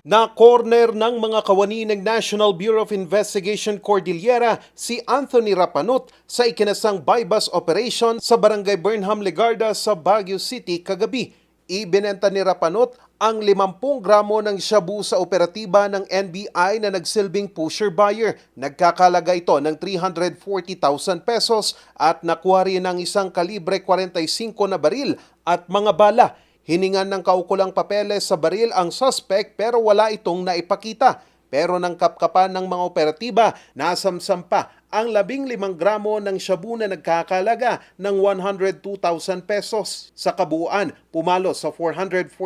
Na corner ng mga kawani ng National Bureau of Investigation Cordillera si Anthony Rapanut sa ikinasang buy-bus operation sa Barangay Burnham Legarda sa Baguio City kagabi. Ibinenta ni Rapanut ang 50 gramo ng shabu sa operatiba ng NBI na nagsilbing pusher buyer. Nagkakalaga ito ng 340,000 pesos at nakuha rin ng isang kalibre 45 na baril at mga bala. Hiningan ng kaukulang papeles sa baril ang suspect pero wala itong naipakita. Pero ng kapkapan ng mga operatiba, nasamsam pa ang 15 gramo ng shabu na nagkakalaga ng 102,000 pesos. Sa kabuuan, pumalo sa 442,000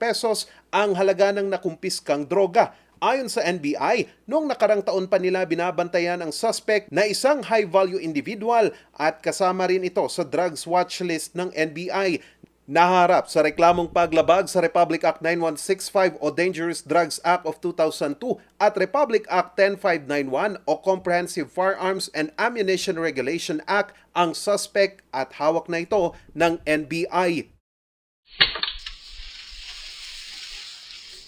pesos ang halaga ng nakumpiskang droga. Ayon sa NBI, noong nakarang taon pa nila binabantayan ang suspect na isang high-value individual at kasama rin ito sa drugs watch list ng NBI. Naharap sa reklamong paglabag sa Republic Act 9165 o Dangerous Drugs Act of 2002 at Republic Act 10591 o Comprehensive Firearms and Ammunition Regulation Act ang suspect at hawak na ito ng NBI.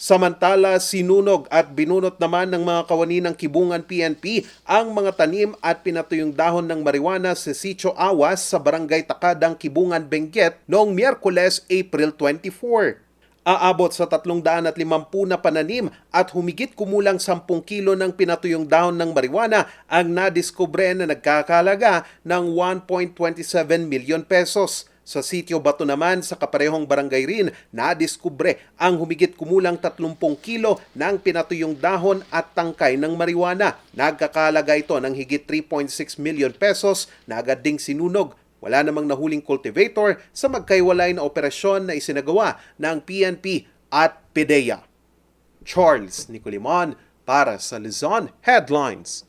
Samantala, sinunog at binunot naman ng mga kawani ng Kibungan PNP ang mga tanim at pinatuyong dahon ng marijuana sa Sitio Awas sa Barangay Takadang, Kibungan, Benguet noong Miyerkules, April 24. Aabot sa 350 na pananim at humigit kumulang 10 kilo ng pinatuyong dahon ng marijuana ang nadiskubre na nagkakalaga ng 1.27 million pesos. Sa sitio Bato naman sa kaparehong barangay rin, nadiskubre ang humigit kumulang 30 kilo ng pinatuyong dahon at tangkay ng marijuana. Nagkakalaga ito ng higit 3.6 million pesos na agad ding sinunog. Wala namang nahuling cultivator sa magkaiwalay na operasyon na isinagawa ng PNP at PDEA. Charles Nicolimon para sa Luzon Headlines.